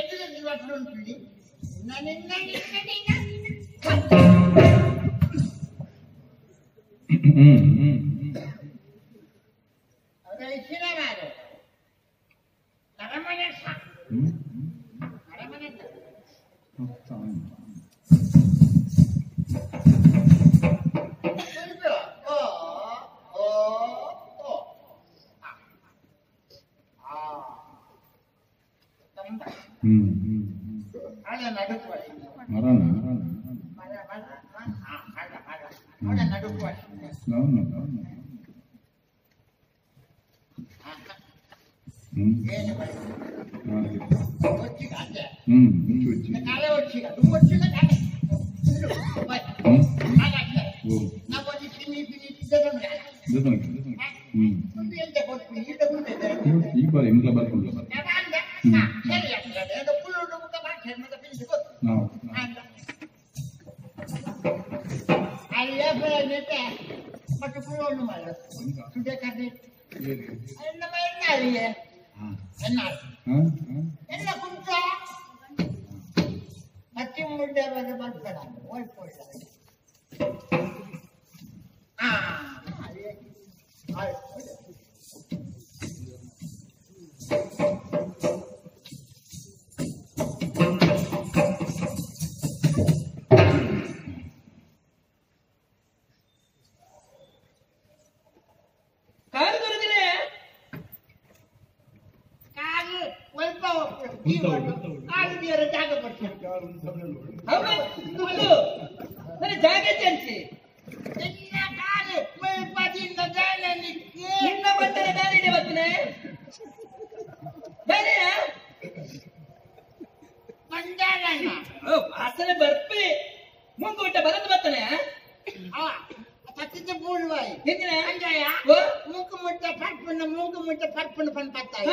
ಎದುರು ನಿನ್ನ ನಿನ್ನ ನಿನ್ನ ನಿನ್ನ 死ななで。誰も ఇంట్లో బతుకుంటాం పట్టుకున్నాడు మరి என்ன குடிச்சா மத்திய உங்கள்கிட்ட வந்து பார்த்துக்கிறாங்க ஓய்வு ಆಳು ಬೇರೆ ಜಾಗ ಬರ್ತಾರೆ ಹೌದು ನನಗೆ ಜಾಗ ಚಲಿಸಿ ಎಲ್ಲ ಕಾಲು ಪದಿಯಿಂದ ಗಾಳಿಯಲ್ಲಿ ನಿನ್ನ ಬಂದರೆ ಗಾಳಿಗೆ ಬರ್ತಾನೆ ಬೇರೆ ಬಂಜಾರಣ್ಣ ವಾಸನೆ ಬರ್ಪಿ ಮುಂದೂಟ ಬರದು ಬರ್ತಾನೆ ಅವ பச்சத்து பூழ்வாய் என்ன மூக்கு முட்டை பட் பண்ண மூக்கு முட்டை பட் பண்ண பண்ண பார்த்தாய்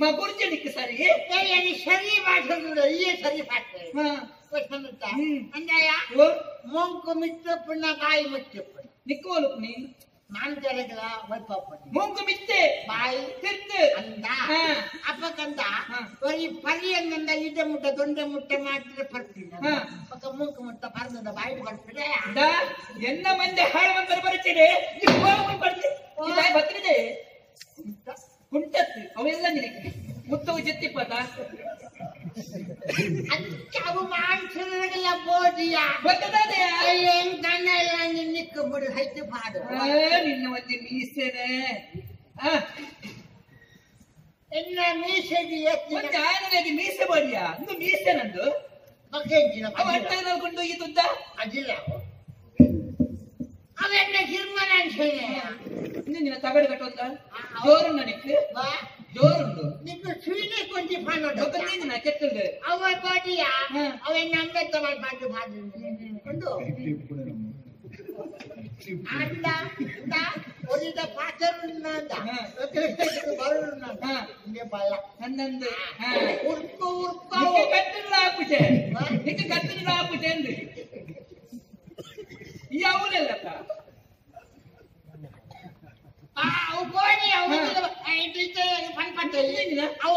मग पुढचे निघते सारी तर यांनी शरीर पाठवलं ये शरीर पाठवलं ಪಟ್ಟಂತ ಅಂದಯ್ಯ ಮೋಂಕು ಮಿತ್ತ ಪುಣ್ಣ ಬಾಯಿ ಮುಚ್ಚಿ ಪುಣ್ಣ ನಿಕ್ಕೋಲು ನೀ ನಾನು ಜರಗಲ ವೈಪ ಪುಣ್ಣ ಮೋಂಕು ಮಿತ್ತೆ ಬಾಯಿ ತಿರ್ತು ಅಂದ ಅಪ್ಪಕ್ಕಂದ ஒரு பரியங்க அந்த இட முட்டை தொண்டை முட்டை மாத்திர படுத்துங்க பக்க மூக்கு முட்டை பறந்து அந்த பாய் படுத்துடே என்ன ಮಂದಿ ಹಾಳು ಬಂದ್ರೆ ಬರುತ್ತೀರಿ ನೀವು ಹೋಗಿ ಬರ್ತೀರಿ ಬರ್ತಿದೆ ውጅት ይበላል። ጫቡማንትርግለ ಬೋದಿಯ ಗೊತ್ತದದೆ ಏನ್ ಗಣ್ಣ ಎಲ್ಲ ನಿನ್ನಿಕ್ಕ ಬಿಡು ಹೈತು ಬಾಡು ನಿನ್ನ ಒಂದು ಮೀಸೆನೆ ಇನ್ನ ಮೀಸೆಗೆ ಎತ್ತಿ ಮೀಸೆ ಬೋದಿಯ ಇನ್ನು ಮೀಸೆ ನಂದು ಬಗ್ಗೆ ಅವ ಅಣ್ಣ ನೋಡ್ಕೊಂಡು ಹೋಗಿದ್ದ ಅದಿಲ್ಲ ಅವೆಲ್ಲ ಗಿರ್ಮನ ಅಂತ ಹೇಳಿ ನಿನ್ನ ತಗಡು ಕಟ್ಟೋದ ಜೋರು ನನಗೆ ಜೋರುಂಡು ನಿನ್ನ ಗೊತ್ತಿದ್ದೀನಿ ನಾ ಕೆಟ್ಟಂದು ಅವ ಪಾಟಿಯ ಅವ ನಮ್ಮ ತಗೊಂಡು ಪಾಟು ಪಾಟು ಒಂದು ಅಂದ ಅಂದ ಒರಿದ ಪಾಚರುನ್ನ ಅಂದ ಕೃಷ್ಣಕ್ಕೆ ಬರುನ್ನ ಅಂದ ಹಿಂಗೆ ಬಲ್ಲ ನನ್ನಂದು ಉರ್ಕ ಉರ್ಕ ಕತ್ತಿನ ಹಾಕುತ್ತೆ ಹಿಂಗೆ ಕತ್ತಿನ ಹಾಕುತ್ತೆ ಅಂದು ಯಾವನಲ್ಲಪ್ಪ ಆ ಅವು ಕೋಣಿ ಅವು ಪನ್ ಪಟ್ಟೆ ಅವು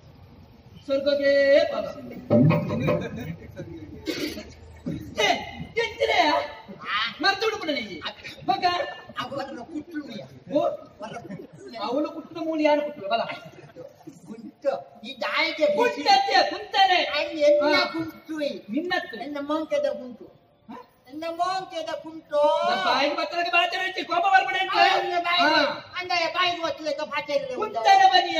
ಸ್ವರ್ಗವೇ ಬಲ ನನ್ನ ಬಾಯಿಗೆ ಕೋಪ ಬರ್ಬೇಡ ಅಂತ ಅಂದ ಬಾಯಿಗೆ ಬನಿಯ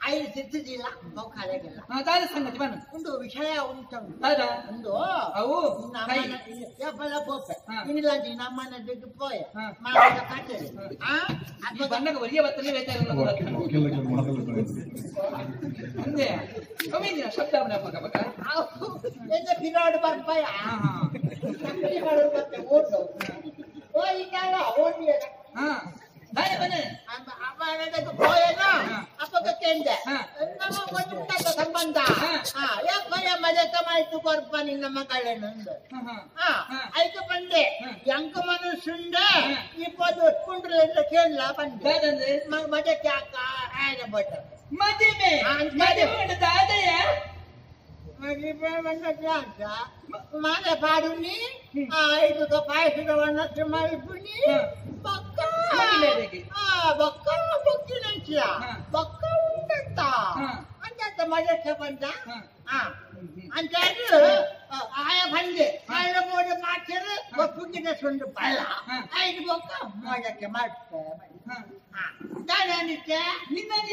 아이를 듣지라 못 가래 갈라. 아, 다른 상관이 많아. 근데 왜 차야 엄청. 맞아. 근데 아우. 나만 야 빨라 보세. 이리라지 나만 되게 보여. 말아서 같이. 아? 이 반나가 വലിയ 버튼을 왜 때리는 거 같아. 오케이, 근데 어머니야 샵다 한번 봐 봐. 아우. 이제 비나를 봐 봐야. 아. 비나를 봐 봐. 오도. 어 이따가 오니야. 아. ಕೇಂದ್ರ ಸಂಬಂಧ ಯಾಕೆ ಮಜೆ ಕಮಾಯ್ತು ಕೊರ್ಪ ನಿನ್ನ ಮಕ್ಕಳನ್ನೊಂದು ಆಯ್ತು ಬಂದೆ ಎಂಕ ಮನುಷ್ಯಂಡ ಇಪ್ಪತ್ತು ಒಟ್ಕೊಂಡ್ರೆ ಕೇಳಲ ಬಂದೆ ಮಜೆ ಕ್ಯಾಕ ಆಯ್ನ ಬಟ್ಟ ಮದುವೆ ಆದಯ ಮಾಲೆ ಪಾಡುನಿ ಐದು ಪಾಯಸದ ಒಂದಷ್ಟು ಮಾಡಿಬಿಡಿ ಬಕ್ಕಿಲೇರಿಗೆ ಬಕ್ಕ ಬಕ್ಕಿಲೇಚಿಯ ಬಕ್ಕ ಉಂಟಂತ ಅಂತ ಮಜಕ್ಕೆ ಬಂದ ಅಂತಾರು ಆಯ ಬಂದೆ ಕಳ್ಳ ಮೋಡ ಮಾಡ್ತಾರೆ ಪುಣ್ಯದ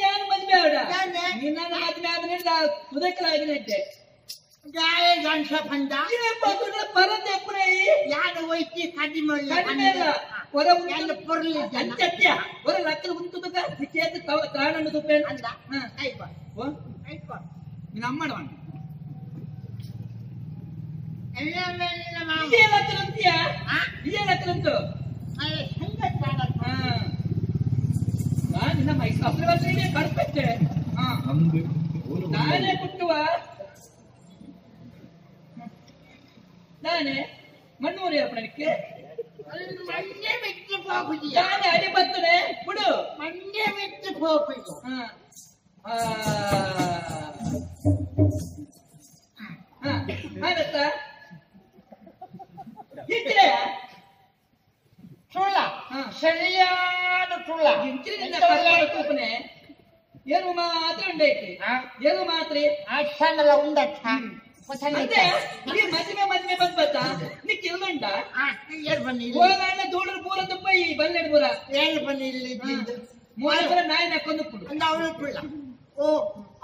ಯಾರು ಮದುವೆ ಗಾಯ ಗಂಶ ಬಂದ ಪರದೆ ಪುರೈ ಯಾರು ಒಯ್ತಿ ಕಡಿಮೆ ಕಡಿಮೆ ಇಲ್ಲ ಕೊರಂ ಎಲ್ಲ ಪೊರ್ಲಿ ಜಂಚತ್ಯ ಒರ ಲಕ್ಕಲ ಉಂತುದಕ ಸಿಕೇತ ತಾಣನ ತುಪೇನ್ ಅಂದ ಐಪ ಓ ಐಪ ನಮ್ಮಡ ವನ್ ಎಲ್ಲ ಮೇಲಿನ ಮಾಮ ಇದೇ ಲಕ್ಕಲಂತ್ಯ ಇದೇ ಲಕ್ಕಲಂತು ಐ ಹಂಗ ತಾಣ ಹಾ ಬಾ ನಿನ್ನ ಮೈಸ್ ಅಪ್ರವರ್ತಿಗೆ ಪರ್ಫೆಕ್ಟ್ ಹಾ ನಮ್ದು ತಾನೇ ಕುಟ್ಟುವ ತಾನೇ மண்ணூர் ஏற்பனனுக்கு பாப்பிக்கு தானே அடிபத்துனே விடு மண்டே விட்டு போப்பிக்கு ஆனத்தா ಇದ್ರೆ ಸುಳ್ಳ ಸರಿಯಾದ ಸುಳ್ಳ ಕಲ್ಯಾಣನೆ ಏನು ಮಾತ್ರ ಉಂಡೈತಿ ಏನು ಮಾತ್ರ ಅಷ್ಟಲ್ಲ ಉಂಡತ್ತ ಉಂಟಾ ಏನ್ ಬನ್ನಿ ಹೋದಾಣ ದೂಡರು ಪೂರ ತುಪ್ಪ ಈ ಬಲ್ಲೆಡ್ ಪೂರ ಏನ್ ಬನ್ನಿ ಇಲ್ಲಿ ಮೂರು ಪೂರ ನಾಯಿ ನಕ್ಕೊಂಡು ಉಪ್ಪುಳು ಅಂದ ಅವಳು ಉಪ್ಪುಳ ಓ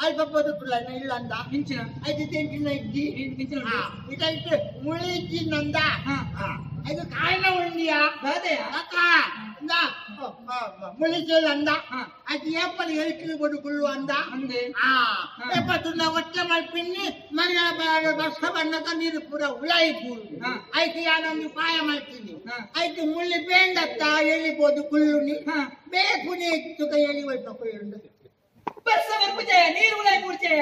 ಅಲ್ಲಿ ಬಪ್ಪದು ಉಪ್ಪುಳ ಇಲ್ಲ ಅಂದ ಇಂಚಿನ ಐದು ತಿಂಚಿನ ಇದ್ದಿ ಇಂಚಿನ ಇಟ್ಟ ಇಟ್ಟು ಮುಳಿ ಇದ್ದಿ ನಂದ ಹಾ ಹಾ அது காரண உண்டியா அக்கா இந்த முழிச்சல் அந்த அது ஏப்பல் எரிக்கிறது போட்டு குழு அந்த எப்ப துண்ண ஒற்றமல் பின்னி மரியாதை பஸ் பண்ணக்க நீரு புற உழாய் பூரு ஐக்கு யானೊಂದು ಪಾಯ ಮಾಡ್ತೀನಿ ಐದು ಮುಳ್ಳಿ ಬೇಂಡತ್ತ ಎಳಿಬೋದು ಕುಳ್ಳುನಿ ಬೇಕು ನೀ ತುಕ ಎಳಿ ಹೋಯ್ತು ಕುಳ್ಳುಂಡು ಬರ್ಸವರ್ ಪೂಜೆಯ ನೀರು ಉಳಾಯ್ ಪೂಜೆಯ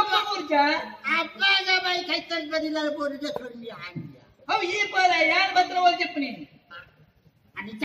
ಅಪ್ಪ ಪೂಜೆ ಅಪ್ಪಾಗ ಬೈ ಕೈ ತಲ್ಪದಿಲ್ಲ ಪೋಡಿದೆ ಸೊನ್ನೆ ಆಗಿದೆ अवलं या भद्र वाद चि